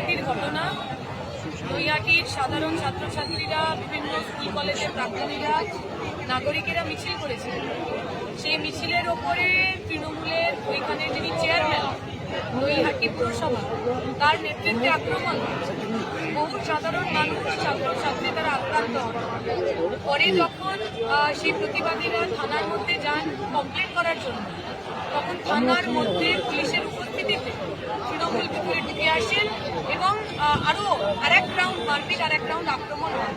নৈহাটির ঘটনা। নৈহাটির সাধারণ ছাত্রছাত্রীরা, বিভিন্ন স্কুল কলেজের প্রাক্তনীরা, নাগরিকেরা মিছিল করেছে সেই মিছিলের ওপরে তৃণমূলের ওইখানে যিনি চেয়ারম্যান নৈহাটি পুরসভা, তার নেতৃত্বে আক্রমণ। বহু সাধারণ মানুষ ছাত্রছাত্রী তারা আক্রান্ত হন পরে যখন সেই প্রতিবাদীরা থানার মধ্যে যান কমপ্লেন করার জন্য, তখন থানার মধ্যে পুলিশের উপস্থিতিতে তৃণমূল ভিতরে ঢুকে আসেন। এবং আহ, আরও আরেক রাউন্ড মারপিট আর এক রাউন্ড আক্রমণ হয়।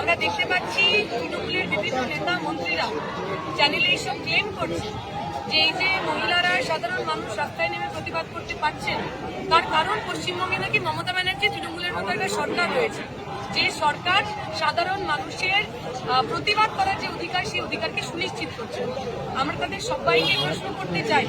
আমরা দেখতে পাচ্ছি তৃণমূলের বিভিন্ন নেতা মন্ত্রীরা চ্যানেলে এইসব ক্লেম করছে যে এই যে মহিলারা সাধারণ মানুষ রাস্তায় নেমে প্রতিবাদ করতে পারছেন তার কারণ পশ্চিমবঙ্গে নাকি মমতা ব্যানার্জি তৃণমূলের মতো একটা সরকার রয়েছে। যে সরকার সাধারণ মানুষের প্রতিবাদ করার যে অধিকার সেই অধিকারকে সুনিশ্চিত করছে। আমরা তাদের সবাইকে প্রশ্ন করতে চাই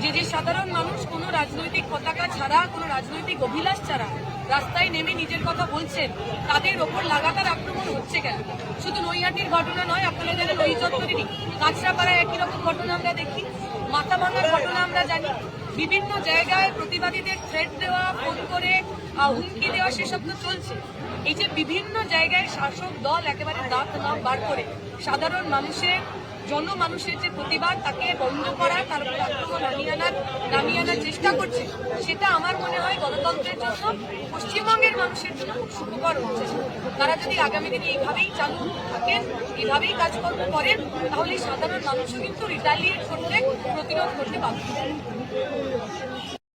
যে যে সাধারণ মানুষ রাজনৈতিক পতাকা ছাড়া, কোনো রাজনৈতিক অভিলাষ ছাড়া রাস্তায় নেমে নিজের কথা বলছেন, তাদের ওপর লাগাতার আক্রমণ হচ্ছে কেন? শুধু নৈয়াটির ঘটনা নয় আপনারা জানেন ওই চত্বরেরই কাঁচরাপাড়ায় একই রকম ঘটনা আমরা দেখি মাথা ঘটনা আমরা জানি। বিভিন্ন জায়গায় প্রতিবাদীদের থ্রেট দেওয়া করে হুমকি দেওয়া সেসব তো চলছে। এই যে বিভিন্ন জায়গায় শাসক দল একেবারে দাঁত নাম বার করে, সাধারণ মানুষের, জনমানুষের যে প্রতিবাদ, তাকে বন্ধ করা, তার উপর আক্রমণ নামিয়ে আনার নামিয়ে আনার চেষ্টা করছে, সেটা আমার মনে হয় গণতন্ত্রের জন্য পশ্চিমবঙ্গের মানুষের জন্য খুব সুখকর হচ্ছে। তারা যদি আগামী দিনে এইভাবেই চালু থাকেন, এইভাবেই কাজকর্ম করেন, তাহলে সাধারণ মানুষও কিন্তু রিটালিয়েট করতে, প্রতিরোধ করতে বাধ্য